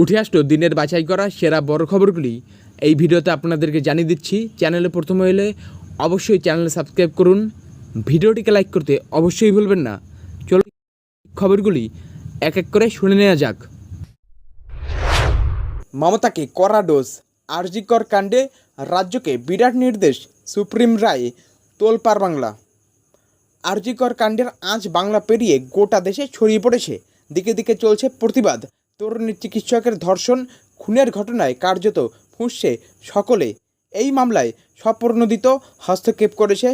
উঠে আসলো দিনের বাছাই করা সেরা বড় খবরগুলি। এই ভিডিওতে আপনাদেরকে জানিয়ে দিচ্ছি, চ্যানেলে প্রথম হলে অবশ্যই চ্যানেল সাবস্ক্রাইব করুন। ভিডিওটিকে লাইক করতে অবশ্যই ভুলবেন না। চলো খবরগুলি এক এক করে শুনে নেওয়া যাক। মমতাকে কড়া ডোজ, আরজিকর কাণ্ডে রাজ্যকে বিরাট নির্দেশ, সুপ্রিম রায় তোলপার বাংলা। আরজিকর কাণ্ডের আঁচ বাংলা পেরিয়ে গোটা দেশে ছড়িয়ে পড়েছে। দিকে দিকে চলছে প্রতিবাদ। তরুণী চিকিৎসকের ধর্ষণ, খুনের ঘটনায় কার্যত ফুঁসছে সকলে। এই মামলায় স্বপ্রণোদিত হস্তক্ষেপ করেছে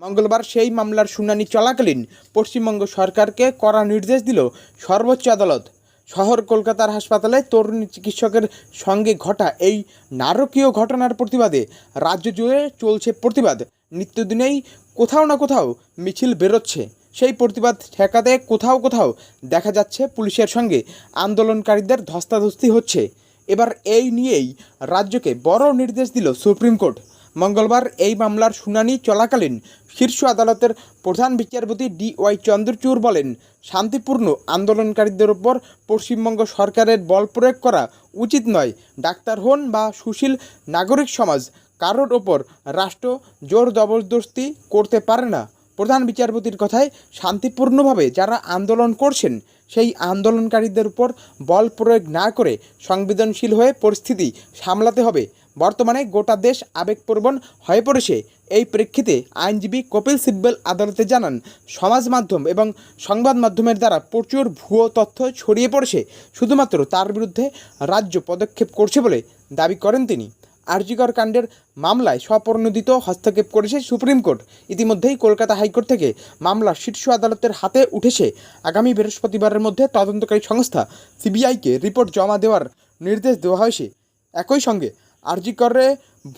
মঙ্গলবার সেই মামলার শুনানি চলাকালীন পশ্চিমবঙ্গ সরকারকে কড়া নির্দেশ দিল সর্বোচ্চ আদালত। শহর কলকাতার হাসপাতালে তরুণী চিকিৎসকের সঙ্গে ঘটা এই নারকীয় ঘটনার প্রতিবাদে রাজ্য জুড়ে চলছে প্রতিবাদ। নিত্যদিনেই কোথাও না কোথাও মিছিল বেরোচ্ছে। সেই প্রতিবাদ ঠেকাতে কোথাও কোথাও দেখা যাচ্ছে পুলিশের সঙ্গে আন্দোলনকারীদের ধস্তাধস্তি হচ্ছে। এবার এই নিয়েই রাজ্যকে বড় নির্দেশ দিল সুপ্রিম কোর্ট। মঙ্গলবার এই মামলার শুনানি চলাকালীন শীর্ষ আদালতের প্রধান বিচারপতি ডি ওয়াই চন্দ্রচূড় বলেন, শান্তিপূর্ণ আন্দোলনকারীদের ওপর পশ্চিমবঙ্গ সরকারের বল প্রয়োগ করা উচিত নয়। ডাক্তার হন বা সুশীল নাগরিক সমাজ, কারোর ওপর রাষ্ট্র জোর জবরদস্তি করতে পারে না। প্রধান বিচারপতির কথায় শান্তিপূর্ণভাবে যারা আন্দোলন করছেন, সেই আন্দোলনকারীদের উপর বল প্রয়োগ না করে সংবেদনশীল হয়ে পরিস্থিতি সামলাতে হবে। বর্তমানে গোটা দেশ আবেগপ্রবণ হয়ে পড়েছে। এই প্রেক্ষিতে আইনজীবী কপিল সিব্বল আদালতে জানান, সমাজ মাধ্যম এবং সংবাদ মাধ্যমের দ্বারা প্রচুর ভুয়ো তথ্য ছড়িয়ে পড়েছে। শুধুমাত্র তার বিরুদ্ধে রাজ্য পদক্ষেপ করছে বলে দাবি করেন তিনি। আরজিকর কাণ্ডের মামলায় স্বপ্রণোদিত হস্তক্ষেপ করেছে সুপ্রিম কোর্ট। ইতিমধ্যেই কলকাতা হাইকোর্ট থেকে মামলা শীর্ষ আদালতের হাতে উঠেছে। আগামী বৃহস্পতিবারের মধ্যে তদন্তকারী সংস্থা সিবিআইকে রিপোর্ট জমা দেওয়ার নির্দেশ দেওয়া হয়েছে। একই সঙ্গে আরজিকরে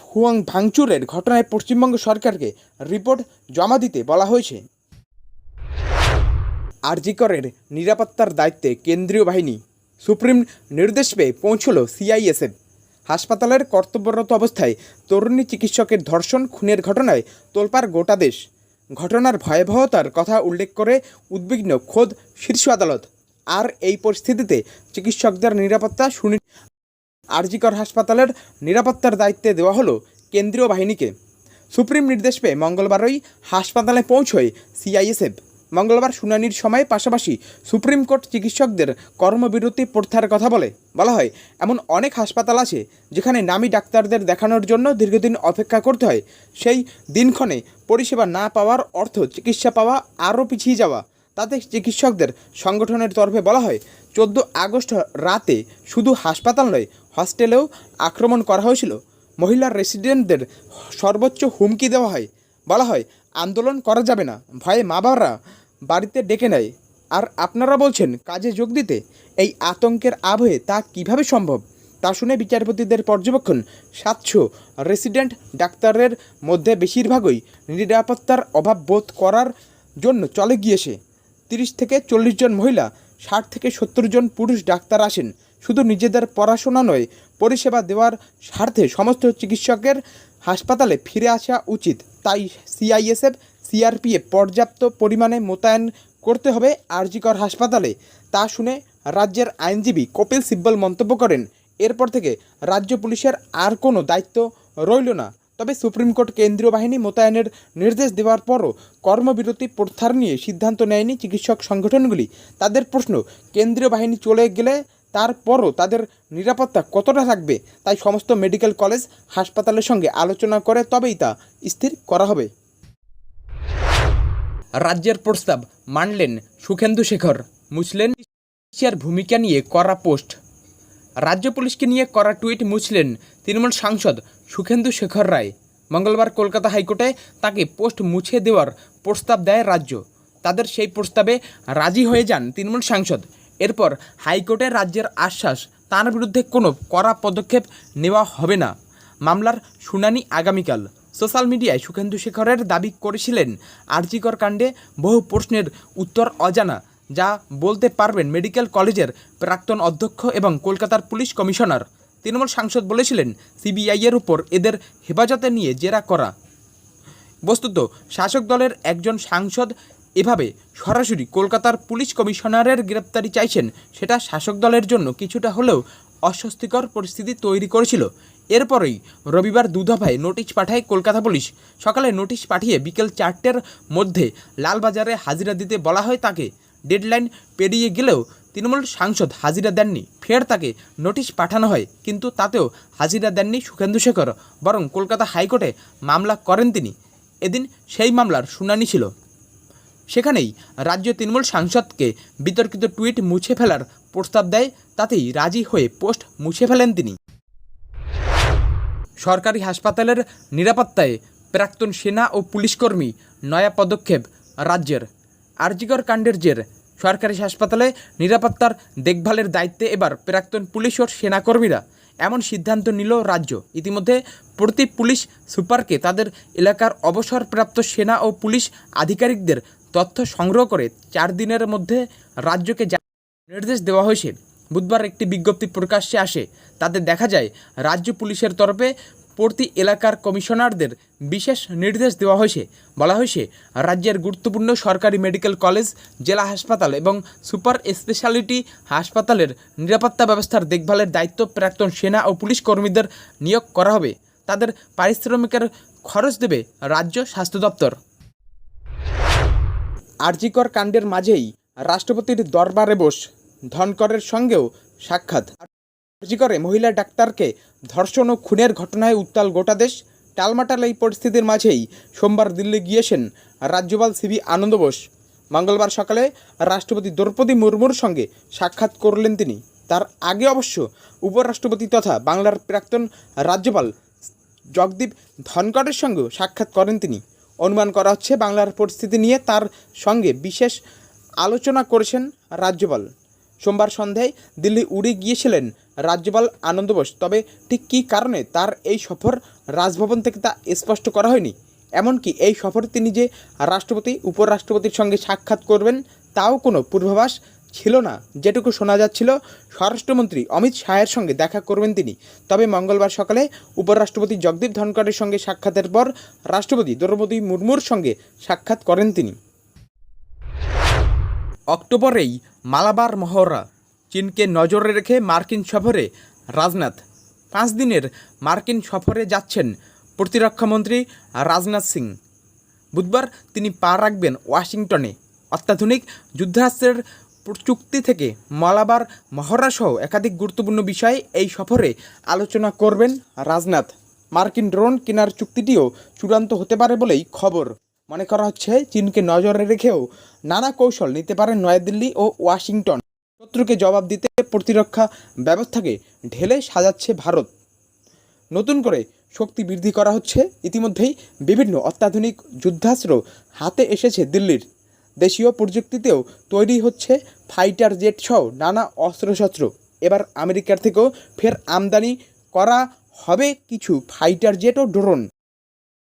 ভুয়াং ভাঙচুরের ঘটনায় পশ্চিমবঙ্গ সরকারকে রিপোর্ট জমা দিতে বলা হয়েছে। আরজিকরের নিরাপত্তার দায়িত্বে কেন্দ্রীয় বাহিনী সুপ্রিম নির্দেশ পেয়ে পৌঁছল সিআইএসএফ। হাসপাতালের কর্তব্যরত অবস্থায় তরুণী চিকিৎসকের ধর্ষণ, খুনের ঘটনায় তোলপার গোটা দেশ। ঘটনার ভয়াবহতার কথা উল্লেখ করে উদ্বিগ্ন খোদ শীর্ষ আদালত। আর এই পরিস্থিতিতে চিকিৎসকদের নিরাপত্তা সুনি আরজিকর হাসপাতালের নিরাপত্তার দায়িত্বে দেওয়া হলো কেন্দ্রীয় বাহিনীকে। সুপ্রিম নির্দেশ পেয়ে মঙ্গলবারই হাসপাতালে পৌঁছয় সিআইএসএফ। মঙ্গলবার শুনানির সময় পাশাপাশি সুপ্রিম কোর্ট চিকিৎসকদের কর্মবিরতি প্রত্যাহার কথা বলে। বলা হয়, এমন অনেক হাসপাতাল আছে যেখানে নামী ডাক্তারদের দেখানোর জন্য দীর্ঘদিন অপেক্ষা করতে হয়। সেই দিনক্ষণে পরিষেবা না পাওয়ার অর্থ চিকিৎসা পাওয়া আরও পিছিয়ে যাওয়া। তাতে চিকিৎসকদের সংগঠনের তরফে বলা হয়, চোদ্দ আগস্ট রাতে শুধু হাসপাতাল নয়, হস্টেলেও আক্রমণ করা হয়েছিল। মহিলা রেসিডেন্টদের সর্বোচ্চ হুমকি দেওয়া হয়। বলা হয় আন্দোলন করা যাবে না। ভয়ে মা বাবারা বাড়িতে ডেকে নেয়। আর আপনারা বলছেন, কাজে যোগ দিতে। এই আতঙ্কের আবহে তা কীভাবে সম্ভব? তা শুনে বিচারপতিদের পর্যবেক্ষণ সাতশো রেসিডেন্ট ডাক্তারের মধ্যে বেশিরভাগই নিরাপত্তার অভাব বোধ করার জন্য চলে গিয়েছে। তিরিশ থেকে চল্লিশ জন মহিলা, ষাট থেকে সত্তর জন পুরুষ ডাক্তার আসেন। শুধু নিজেদের পড়াশোনা নয়, পরিষেবা দেওয়ার স্বার্থে সমস্ত চিকিৎসকের হাসপাতালে ফিরে আসা উচিত। তাই সিআইএসএফ সিআরপিএফ পর্যাপ্ত পরিমাণে মোতায়েন করতে হবে আরজিকর হাসপাতালে। তা শুনে রাজ্যের আইনজীবী কপিল সিব্বল মন্তব্য করেন, এরপর থেকে রাজ্য পুলিশের আর কোনো দায়িত্ব রইল না। তবে সুপ্রিম কোর্ট কেন্দ্রীয় বাহিনী মোতায়েনের নির্দেশ দেওয়ার পরও কর্মবিরতি প্রত্যাহার নিয়ে সিদ্ধান্ত নেয়নি চিকিৎসক সংগঠনগুলি। তাদের প্রশ্ন, কেন্দ্রীয় বাহিনী চলে গেলে তারপরও তাদের নিরাপত্তা কতটা থাকবে তাই সমস্ত মেডিকেল কলেজ হাসপাতালের সঙ্গে আলোচনা করে তবেই তা স্থির করা হবে। রাজ্যের প্রস্তাব, মানলেন সুখেন্দু শেখর। মুছলেন চিকিৎসার ভূমিকা নিয়ে করা পোস্ট। রাজ্য পুলিশকে নিয়ে করা টুইট মুছলেন তৃণমূল সাংসদ সুখেন্দু শেখর রায়। মঙ্গলবার কলকাতা হাইকোর্টে তাকে পোস্ট মুছে দেওয়ার প্রস্তাব দেয় রাজ্য। তাদের সেই প্রস্তাবে রাজি হয়ে যান তৃণমূল সাংসদ এরপর হাইকোর্টে রাজ্যের আশ্বাস, তার বিরুদ্ধে কোনো কড়া পদক্ষেপ নেওয়া হবে না। মামলার শুনানি আগামীকাল। সোশ্যাল মিডিয়ায় সুখেন্দু শেখরের দাবি করেছিলেন, আরজিকর কাণ্ডে বহু প্রশ্নের উত্তর অজানা, যা বলতে পারবেন মেডিকেল কলেজের প্রাক্তন অধ্যক্ষ এবং কলকাতার পুলিশ কমিশনার। তৃণমূল সাংসদ বলেছিলেন সিবিআইয়ের উপর এদের হেফাজতে নিয়ে জেরা করা। বস্তুত, শাসক দলের একজন সাংসদ এভাবে সরাসরি কলকাতার পুলিশ কমিশনারের গ্রেপ্তারি চাইছেন, সেটা শাসক দলের জন্য কিছুটা হলেও অস্বস্তিকর পরিস্থিতি তৈরি করেছিল। এরপরেই রবিবার দুদফায় নোটিশ পাঠায় কলকাতা পুলিশ। সকালে নোটিশ পাঠিয়ে বিকেল চারটের মধ্যে লালবাজারে হাজিরা দিতে বলা হয় তাকে। ডেডলাইন পেরিয়ে গেলেও তৃণমূল সাংসদ হাজিরা দেননি। ফের তাকে নোটিশ পাঠানো হয়, কিন্তু তাতেও হাজিরা দেননি সুখেন্দু শেখর, বরং কলকাতা হাইকোর্টে মামলা করেন তিনি। এদিন সেই মামলার শুনানি ছিল। সেখানেই রাজ্য তৃণমূল সাংসদকে বিতর্কিত টুইট মুছে ফেলার প্রস্তাব দেয়, তাতেই রাজি হয়ে পোস্ট মুছে ফেলেন তিনি। সরকারি হাসপাতালের নিরাপত্তায় প্রাক্তন সেনা ও পুলিশকর্মী নয়া পদক্ষেপ রাজ্যের। আরজিকর কাণ্ডের জের, সরকারি হাসপাতালে নিরাপত্তার দেখভালের দায়িত্বে এবার প্রাক্তন পুলিশ ও সেনাকর্মীরা। এমন সিদ্ধান্ত নিল রাজ্য। ইতিমধ্যে প্রতি পুলিশ সুপারকে তাদের এলাকার অবসরপ্রাপ্ত সেনা ও পুলিশ আধিকারিকদের তথ্য সংগ্রহ করে চার দিনের মধ্যে রাজ্যকে নির্দেশ দেওয়া হয়েছে। বুধবার একটি বিজ্ঞপ্তি প্রকাশ্যে আসে। তাতে দেখা যায়, রাজ্য পুলিশের তরফে প্রতি এলাকার কমিশনারদের বিশেষ নির্দেশ দেওয়া হয়েছে। বলা হয়েছে, রাজ্যের গুরুত্বপূর্ণ সরকারি মেডিকেল কলেজ, জেলা হাসপাতাল এবং সুপার স্পেশালিটি হাসপাতালের নিরাপত্তা ব্যবস্থার দেখভালের দায়িত্ব প্রাক্তন সেনা ও পুলিশ কর্মীদের নিয়োগ করা হবে। তাদের পারিশ্রমিকের খরচ দেবে রাজ্য স্বাস্থ্য দপ্তর। আরজিকর কাণ্ডের মাঝেই রাষ্ট্রপতির দরবারে বস ধনকরের সঙ্গেও সাক্ষাৎ। আরজিকরে মহিলা ডাক্তারকে ধর্ষণ ও খুনের ঘটনায় উত্তাল গোটা দেশ টালমাটাল এই পরিস্থিতির মাঝেই সোমবার দিল্লি গিয়েছেন রাজ্যপাল সিবি আনন্দ বোস। মঙ্গলবার সকালে রাষ্ট্রপতি দ্রৌপদী মুর্মুর সঙ্গে সাক্ষাৎ করলেন তিনি। তার আগে অবশ্য উপরাষ্ট্রপতি তথা বাংলার প্রাক্তন রাজ্যপাল জগদীপ ধনকরের সঙ্গেও সাক্ষাৎ করেন তিনি। অনুমান করা হচ্ছে বাংলার পরিস্থিতি নিয়ে তার সঙ্গে বিশেষ আলোচনা করেছেন রাজ্যপাল। সোমবার সন্ধ্যায় দিল্লি উড়ে গিয়েছিলেন রাজ্যপাল আনন্দ বোস। তবে ঠিক কী কারণে তার এই সফর রাজভবন থেকে তা স্পষ্ট করা হয়নি? এমনকি এই সফরে তিনি যে রাষ্ট্রপতি, উপরাষ্ট্রপতির সঙ্গে সাক্ষাৎ করবেন, তাও কোনো পূর্বাভাস ছিল না। যেটুকু শোনা যাচ্ছিল, স্বরাষ্ট্রমন্ত্রী অমিত শাহের সঙ্গে দেখা করবেন তিনি। তবে মঙ্গলবার সকালে উপরাষ্ট্রপতি জগদীপ ধনকরের সঙ্গে সাক্ষাতের পর রাষ্ট্রপতি দ্রৌপদী মুর্মুর সঙ্গে সাক্ষাৎ করেন তিনি। অক্টোবরেই মালাবার মহড়া। চীনকে নজরে রেখে মার্কিন সফরে রাজনাথ। পাঁচ দিনের মার্কিন সফরে যাচ্ছেন প্রতিরক্ষামন্ত্রী রাজনাথ সিং। বুধবার তিনি পা রাখবেন ওয়াশিংটনে। অত্যাধুনিক যুদ্ধাস্ত্রের চুক্তি থেকে মালাবার মহড়াসহ একাধিক গুরুত্বপূর্ণ বিষয়ে এই সফরে আলোচনা করবেন রাজনাথ। মার্কিন ড্রোন কেনার চুক্তিটিও চূড়ান্ত হতে পারে বলেই খবর। মনে করা হচ্ছে, চীনকে নজরে রেখেও নানা কৌশল নিতে পারে নয়াদিল্লি ও ওয়াশিংটন। শত্রুকে জবাব দিতে প্রতিরক্ষা ব্যবস্থাকে ঢেলে সাজাচ্ছে ভারত। নতুন করে শক্তি বৃদ্ধি করা হচ্ছে। ইতিমধ্যেই বিভিন্ন অত্যাধুনিক যুদ্ধাস্ত্র হাতে এসেছে দিল্লির। দেশীয় প্রযুক্তিতেও তৈরি হচ্ছে ফাইটার জেট সহ নানা অস্ত্রশস্ত্র। এবার আমেরিকার থেকেও ফের আমদানি করা হবে কিছু ফাইটার জেট ও ড্রোন।